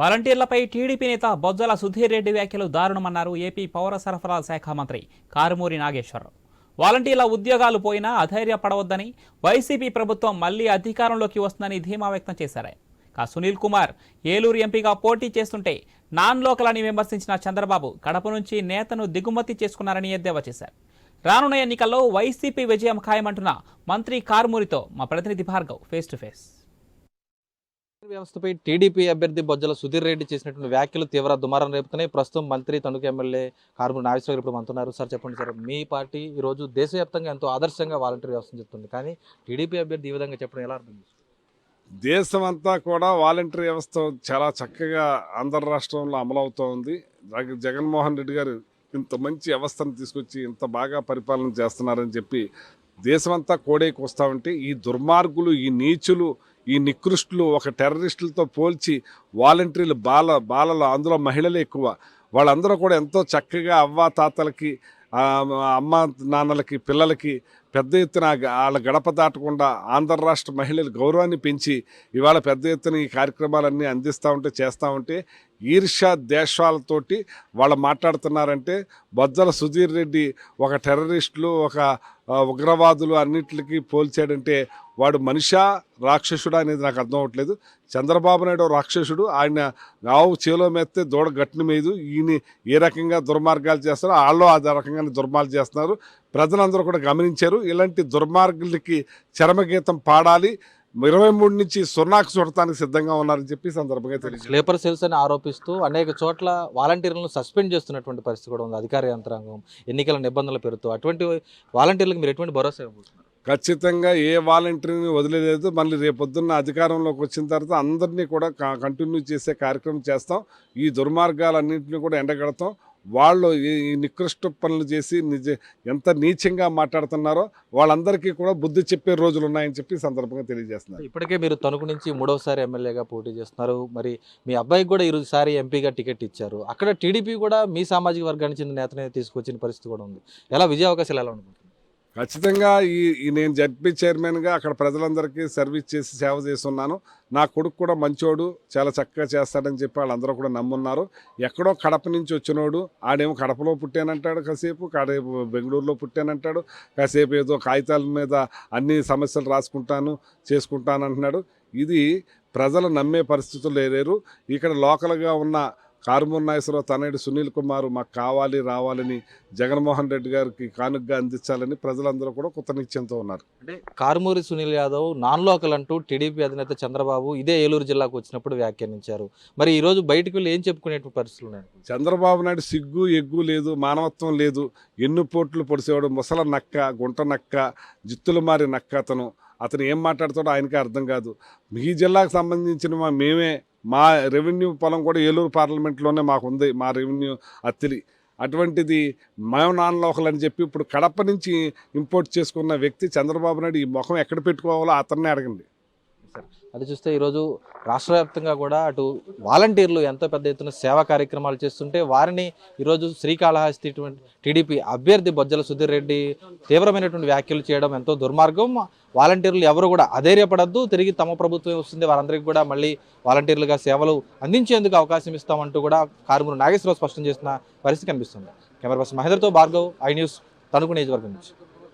వాలంటీర్లపై TDP నేత బొజ్జల సుధీర్ రెడ్డి వ్యాఖ్యలు దారుణమన్నారు AP పౌర సరఫరాల శాఖ మంత్రి కారుమూరి నాగేశ్వరరావు. వాలంటీర్ల ఉద్యోగాలు పోయినా అధైర్యపడవద్దని వైసీపీ ప్రభుత్వం మళ్ళీ అధికారంలోకి వస్తుందని ధీమా వ్యక్తం చేశారు. కా సునీల్ కుమార్ ఏలూరు ఎంపీగా పోటీ చేస్తుంటే నాన్ లోకల్ అని విమర్శించిన చంద్రబాబు కడప నుంచి నేతను దిగుమతి చేసుకున్నారని ఎద్దేవా చేశారు. రానున్న ఎన్నికల్లో వైసీపీ విజయం ఖాయమంటున్న మంత్రి కారుమూరితో మా ప్రతినిధి భార్గవ్ ఫేస్ టు ఫేస్. వ్యవస్థపై టీడీపీ అభ్యర్థి బొజ్జల సుధీర్ రెడ్డి చేసినటువంటి వ్యాఖ్యలు తీవ్ర దుమారం రేపుతున్నాయి. ప్రస్తుతం మంత్రి తణుకు ఎమ్మెల్యే కారుమూరి నాగేశ్వర ఇప్పుడు మంతున్నారు సార్ చెప్పండి సార్. మీ పార్టీ ఈ రోజు దేశవ్యాప్తంగా ఎంతో ఆదర్శంగా వాలంటీర్ వ్యవస్థను చెప్తుంది. కానీ టీడీపీ అభ్యర్థి ఈ విధంగా చెప్పడం ఎలా అర్థం చేసుకోవాలి? దేశమంతా కూడా వాలంటరీ వ్యవస్థ చాలా చక్కగా ఆంధ్ర రాష్ట్రంలో అమలవుతూ ఉంది. జగన్మోహన్ రెడ్డి గారు ఇంత మంచి వ్యవస్థను తీసుకొచ్చి ఇంత బాగా పరిపాలన చేస్తున్నారని చెప్పి దేశమంతా కోడేకి వస్తూ ఉంటే ఈ దుర్మార్గులు ఈ నీచులు ఈ నికృష్టులు ఒక టెర్రరిస్టులతో పోల్చి వాలంటీర్లు బాల బాలలు అందులో మహిళలు ఎక్కువ. వాళ్ళందరూ కూడా ఎంతో చక్కగా అవ్వ తాతలకి అమ్మ నాన్నలకి పిల్లలకి పెద్ద ఎత్తున వాళ్ళ గడప దాటకుండా ఆంధ్ర రాష్ట్ర మహిళల గౌరవాన్ని పెంచి ఇవాళ పెద్ద ఎత్తున ఈ కార్యక్రమాలన్నీ అందిస్తూ ఉంటే చేస్తూ ఉంటే ఈర్ష్యా దేశాలతోటి వాళ్ళు మాట్లాడుతున్నారంటే బొజ్జల సుధీర్ రెడ్డి ఒక టెర్రరిస్టులు ఒక ఉగ్రవాదులు అన్నిటికీ పోల్చాడంటే వాడు మనిషా రాక్షసుడా అనేది నాకు అర్థం అవ్వట్లేదు. చంద్రబాబు నాయుడు రాక్షసుడు ఆయన ఆవు చేలో మెత్తే దూడ గట్టిన మీద ఈయన ఏ రకంగా దుర్మార్గాలు చేస్తారో వాళ్ళు ఆ రకంగా దుర్మార్గాలు చేస్తున్నారు. ప్రజలందరూ కూడా గమనించారు. ఇలాంటి దుర్మార్గులకి చరమగీతం పాడాలి. ఇరవై మూడు నుంచి సున్నాకు చుడటానికి సిద్ధంగా ఉన్నారని చెప్పి సందర్భంగా తెలియజేస్తారు స్లీపర్ సెల్స్ అని ఆరోపిస్తూ అనేక చోట్ల వాలంటీర్లను సస్పెండ్ చేస్తున్నటువంటి పరిస్థితి కూడా ఉంది. అధికార యంత్రాంగం ఎన్నికల నిబంధనలు పెడుతూ అటువంటి వాలంటీర్లకు మీరు ఎటువంటి భరోసా ఇవ్వబోతున్నారు? ఖచ్చితంగా ఏ వాలంటీర్ని వదిలేదు మళ్ళీ రేపొద్దున్న అధికారంలోకి వచ్చిన తర్వాత అందరినీ కూడా కంటిన్యూ చేసే కార్యక్రమం చేస్తాం. ఈ దుర్మార్గాలన్నింటినీ కూడా ఎండగడతాం. వాళ్ళు ఈ నికృష్ట పనులు చేసి నిజ ఎంత నీచంగా మాట్లాడుతున్నారో వాళ్ళందరికీ కూడా బుద్ధి చెప్పే రోజులు ఉన్నాయని చెప్పి సందర్భంగా తెలియజేస్తున్నారు ఇప్పటికే మీరు తణుకు నుంచి మూడవసారి ఎమ్మెల్యేగా పోటీ చేస్తున్నారు. మరి మీ అబ్బాయికి కూడా ఈరోజుసారి ఎంపీగా టికెట్ ఇచ్చారు. అక్కడ టీడీపీ కూడా మీ సామాజిక వర్గానికి చెందిన నేతనే తీసుకొచ్చిన పరిస్థితి కూడా ఉంది. ఎలా విజయ అవకాశాలు ఎలా ఉంటుంది ఖచ్చితంగా ఈ నేను జడ్పీ చైర్మన్గా అక్కడ ప్రజలందరికీ సర్వీస్ చేసి సేవ చేస్తున్నాను. నా కొడుకు కూడా మంచోడు చాలా చక్కగా చేస్తాడని చెప్పి వాళ్ళందరూ కూడా నమ్మున్నారు. ఎక్కడో కడప నుంచి వచ్చినోడు ఆడేమో కడపలో పుట్టానంటాడు కాసేపు కాడేపు బెంగళూరులో పుట్టానంటాడు కాసేపు ఏదో కాగితాల మీద అన్ని సమస్యలు రాసుకుంటాను చేసుకుంటాను అంటున్నాడు ఇది ప్రజలు నమ్మే పరిస్థితులు లేరు. ఇక్కడ లోకల్గా ఉన్న కారుమూరి నాగేశ్వరరావు తనయుడు సునీల్ కుమార్ మాకు కావాలి రావాలని జగన్మోహన్ రెడ్డి గారికి కానుకగా అందించాలని ప్రజలందరూ కూడా కొత్త నిశ్చయంతో ఉన్నారు. అంటే కారుమూరి సునీల్ యాదవ్ నాన్ లోకల్ అంటూ టీడీపీ అధినేత చంద్రబాబు ఇదే ఏలూరు జిల్లాకు వచ్చినప్పుడు వ్యాఖ్యానించారు. మరి ఈ రోజు బయటకు వెళ్ళి ఏం చెప్పుకునే పరిస్థితులు ఉన్నాయి? చంద్రబాబు నాయుడు సిగ్గు ఎగ్గు లేదు మానవత్వం లేదు. ఎన్ను పోట్లు పొడిసేవాడు? ముసల నక్క గుంట నక్క జిత్తులు మారి నక్క అతను. అతను ఏం మాట్లాడుతాడో ఆయనకే అర్థం కాదు. మీ జిల్లాకు సంబంధించిన మా మేమే మా రెవెన్యూ పొలం కూడా ఏలూరు పార్లమెంట్లోనే మాకు ఉంది మా రెవెన్యూ అత్తిలి అటువంటిది మేము నాన్ లోకల్ అని చెప్పి ఇప్పుడు కడప నుంచి ఇంపోర్ట్ చేసుకున్న వ్యక్తి చంద్రబాబు నాయుడు ఈ ముఖం ఎక్కడ పెట్టుకోవాలో అతన్నే అడగండి. అది చూస్తే ఈరోజు రాష్ట్ర వ్యాప్తంగా కూడా అటు వాలంటీర్లు ఎంతో పెద్ద ఎత్తున సేవా కార్యక్రమాలు చేస్తుంటే వారిని ఈరోజు శ్రీకాళహస్తి టీడీపీ అభ్యర్థి బొజ్జల సుధీర్ రెడ్డి తీవ్రమైనటువంటి వ్యాఖ్యలు చేయడం ఎంతో దుర్మార్గం. వాలంటీర్లు ఎవరు కూడా అధైర్యపడద్దు. తిరిగి తమ ప్రభుత్వం వస్తుంది. వారందరికీ కూడా మళ్ళీ వాలంటీర్లుగా సేవలు అందించేందుకు అవకాశం ఇస్తామంటూ కూడా కారుమూరు నాగేశ్వరరావు స్పష్టం చేసిన పరిస్థితి కనిపిస్తుంది. కెమెరా పర్సన్ మహేందర్తో భార్గవ్ ఐ న్యూస్ తణుకు నియోజకవర్గం నుంచి.